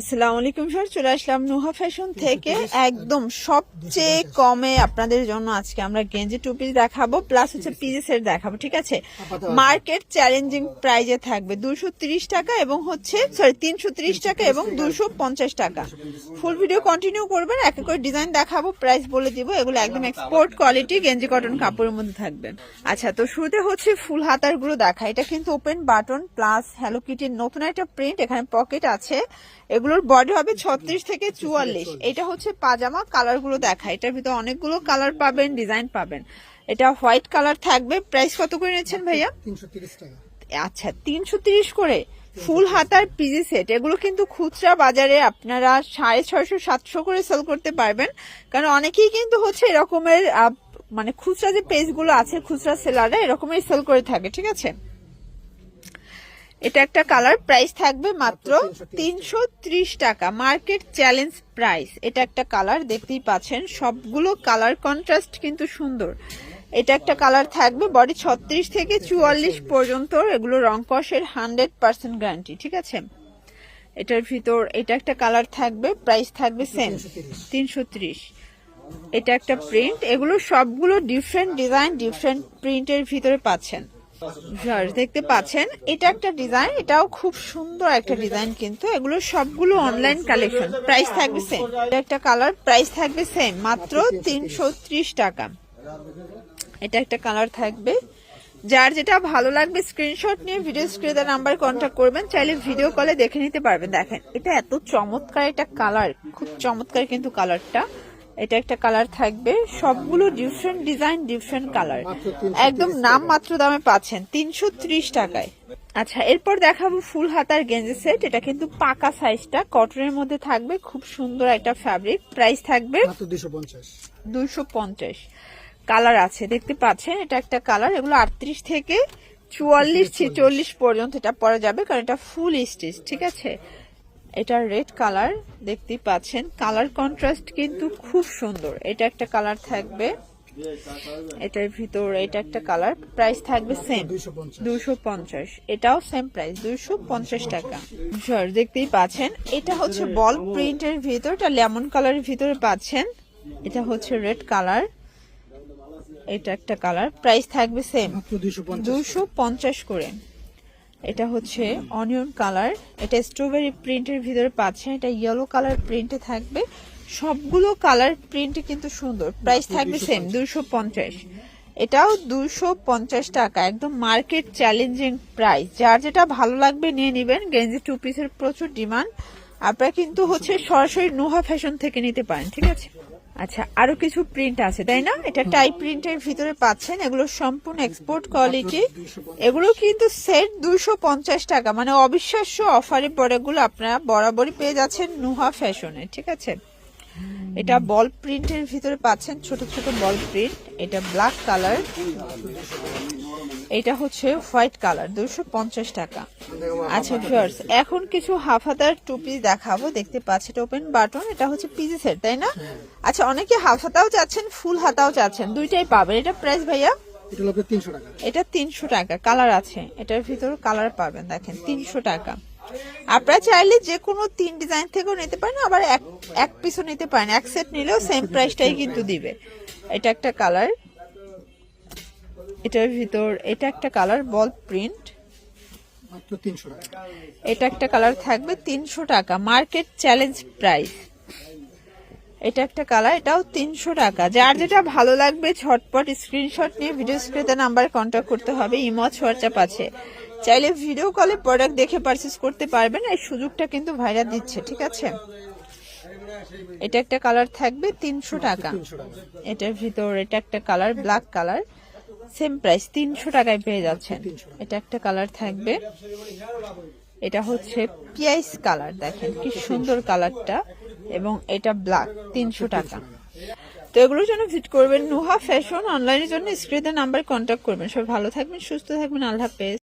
আসসালামু আলাইকুম স্যার চলে আসলাম নুহা ফ্যাশন থেকে। একদম সবচেয়ে কমে আপনাদের জন্য আজকে আমরা গেঞ্জি টু পিস দেখাবো প্লাস হচ্ছে পিজি সেট দেখাবো ঠিক আছে? মার্কেট চ্যালেঞ্জিং প্রাইজে থাকবে দুশো তিরিশ টাকা এবং হচ্ছে সরি তিনশো তিরিশ টাকা এবং দুশো পঞ্চাশ টাকা। ফুল ভিডিও কন্টিনিউ করবেন এক এক করে ডিজাইন দেখাবো প্রাইস বলে দিব এগুলো একদম এক্সপোর্ট কোয়ালিটি গেঞ্জি কটন কাপড়ের মধ্যে থাকবে আচ্ছা তো শুরুতে হচ্ছে ফুল হাতারগুলো দেখা। এটা কিন্তু ওপেন বাটন প্লাস হ্যালো কিটির নতুন একটা প্রিন্ট এখানে পকেট আছে। এগুলোর বডি হবে ছত্রিশ থেকে চুয়াল্লিশ। এটা হচ্ছে পাজামা কালারগুলো দেখা। এটার ভিতরে অনেকগুলো কালার পাবেন ডিজাইন পাবেন। এটা হোয়াইট কালার থাকবে। প্রাইস কত করে নিয়েছেন ভাইয়া? আচ্ছা তিনশো তিরিশ করে। ফুল হাতার পিজি সেট এগুলো কিন্তু খুচরা বাজারে আপনারা সাড়ে ছয়শো সাতশো করে সেল করতে পারবেন। কারণ অনেকেই কিন্তু হচ্ছে এরকমের মানে খুচরা যে পেজগুলো আছে খুচরা সেলাররা এরকমই সেল করে থাকে ঠিক আছে? এটা একটা কালার প্রাইস থাকবে মাত্র তিনশো ত্রিশ টাকা। মার্কেট চ্যালেঞ্জ প্রাইস এটা একটা কালার দেখতেই পাচ্ছেন। সবগুলো কালার কন্ট্রাস্ট কিন্তু সুন্দর। এটা একটা কালার থাকবে বডি ছত্রিশ থেকে চুয়াল্লিশ পর্যন্ত। এগুলো রং কষের হান্ড্রেড পার্সেন্ট গ্যারান্টি ঠিক আছে? এটার ভিতর এটা একটা কালার থাকবে প্রাইস থাকবে সেম তিনশো ত্রিশ। এটা একটা প্রিন্ট এগুলো সবগুলো ডিফারেন্ট ডিজাইন ডিফারেন্ট প্রিন্টের ভিতরে পাচ্ছেন। দেখতে পাচ্ছেন, এটা একটা ডিজাইন, এটাও খুব সুন্দর একটা ডিজাইন কিন্তু, এগুলো সবগুলো অনলাইন কালেকশন প্রাইস থাকবে সেম একটা কালার প্রাইস থাকবে সেম মাত্র তিনশো ত্রিশ টাকা। এটা একটা কালার থাকবে। যার যেটা ভালো লাগবে স্ক্রিনশট নিয়ে ভিডিও স্ক্রিনে নাম্বার কন্ট্যাক্ট করবেন, চাইলে ভিডিও কলে দেখে নিতে পারবেন। দেখেন, এটা এত চমৎকার একটা কালার খুব চমৎকার কিন্তু কালারটা এটা একটা কালার থাকবে। সবগুলো ডিফারেন্ট ডিজাইন ডিফারেন্ট কালার একদম নাম মাত্র দামে পাচ্ছেন তিনশো ত্রিশ টাকায়। আচ্ছা এরপর দেখাবো ফুল হাতার গেঞ্জি সেট এটা কিন্তু পাকা সাইজটা কটনের মধ্যে থাকবে। খুব সুন্দর একটা ফ্যাব্রিক প্রাইস থাকবে দুশো পঞ্চাশ। কালার আছে দেখতে পাচ্ছেন? এটা একটা কালার এগুলো আটত্রিশ থেকে চুয়াল্লিশ ছেচল্লিশ পর্যন্ত এটা পরা যাবে কারণ এটা ফুল স্টিচ ঠিক আছে? এটা রেড কালার দেখতেই পাচ্ছেন। কালার কন্ট্রাস্ট কিন্তু খুব সুন্দর। এটা একটা কালার থাকবে। এটার ভিতর এটা একটা কালার। প্রাইস থাকবে সেম দুশো পঞ্চাশ। এটাও সেম প্রাইস দুশো পঞ্চাশ টাকা। স্যার দেখতেই পাচ্ছেন। এটা হচ্ছে বল প্রিন্টের ভিতর এটা লেমন কালারের ভিতরে পাচ্ছেন। এটা হচ্ছে রেড কালার এটা একটা কালার প্রাইস থাকবে সেম দুশো পঞ্চাশ করে। এটা হচ্ছে অনিয়ন কালার এটা স্ট্রবেরি প্রিন্টের ভিতরে পাচ্ছেন এটা ইয়েলো কালার প্রিন্টে থাকবে। সবগুলো কালার প্রিন্ট কিন্তু সুন্দর প্রাইস থাকবে সেম দুশো পঞ্চাশ। এটাও দুশো পঞ্চাশ টাকা একদম মার্কেট চ্যালেঞ্জিং প্রাইস যার যেটা ভালো লাগবে নিয়ে নেবেন গেঞ্জি টু পিসের প্রচুর ডিমান্ড আপনারা কিন্তু হচ্ছে সরাসরি নোহা ফ্যাশন থেকে নিতে পারেন ঠিক আছে? আচ্ছা আরও কিছু প্রিন্ট আছে, তাই না? এটা টাইপ প্রিন্টের ভিতরে পাচ্ছেন, এগুলো সম্পূর্ণ এক্সপোর্ট কোয়ালিটি এগুলো কিন্তু সেট পঞ্চাশ টাকা মানে অবিশ্বাস্য অফারে পরে এগুলো আপনারা বরাবরই পেয়ে যাচ্ছেন নুহা ফ্যাশনে ঠিক আছে? এটা বল প্রিন্টের ভিতরে পাচ্ছেন ছোট ছোট বল প্রিন্ট এটা ব্ল্যাক কালার এটা হচ্ছে হোয়াইট কালার দুশো পঞ্চাশ টাকা। আচ্ছা ভিউয়ার্স এখন কিছু হাফ হাতার টুপি দেখাবো। দেখতে পাচ্ছি এটা ওপেন বাটন এটা হচ্ছে পিজি সেট তাই না? আচ্ছা অনেকে হাফ হাতাও চাচ্ছেন ফুল হাতাও চাচ্ছেন দুইটাই পাবেন। এটা প্রাইস ভাইয়া? এটা তিনশো টাকা। কালার আছে। এটার ভিতর কালার পাবেন দেখেন তিনশো টাকা। আপনারা চাইলে যে কোনো তিন ডিজাইন থেকেও নিতে পারেন আবার এক এক পিসও নিতে পারেন। এক সেট নিলেও সেম প্রাইসটাই কিন্তু দিবে। এটা একটা কালার এটার ভিতর এটা একটা কালার বল প্রিন্ট এটা একটা কালার থাকবে তিনশো টাকা। মার্কেট চ্যালেঞ্জ প্রাইস এটা একটা কালার এটাও তিনশো টাকা। যার যেটা ভালো লাগবে ঝটপট স্ক্রিনশট নিয়ে ভিডিও স্ক্রিনে নাম্বার কন্ট্যাক্ট করতে হবে। ইমজ হোয়াটসঅ্যাপ আছে। চাইলে ভিডিও কলে প্রোডাক্ট দেখে পারচেস করতে পারবেন এই সুযোগটা কিন্তু ভাইরা দিচ্ছে, ঠিক আছে? এটা একটা কালার থাকবে তিনশো টাকা। এটার ভিতর এটা একটা colour black colour same price তিনশো টাকায় পেয়ে যাচ্ছেন। এটা একটা কালার থাকবে। এটা হচ্ছে পিয়াইস কালার দেখেন কি সুন্দর কালারটা এবং এটা ব্ল্যাক তিনশো টাকা। তো এগুলোর জন্য ভিজিট করবেন নুহা ফ্যাশন অনলাইনের জন্য স্ক্রিনের নাম্বার কন্ট্যাক্ট করবেন। সবাই ভালো থাকবেন, সুস্থ থাকবেন, আল্লাহ হাফেজ।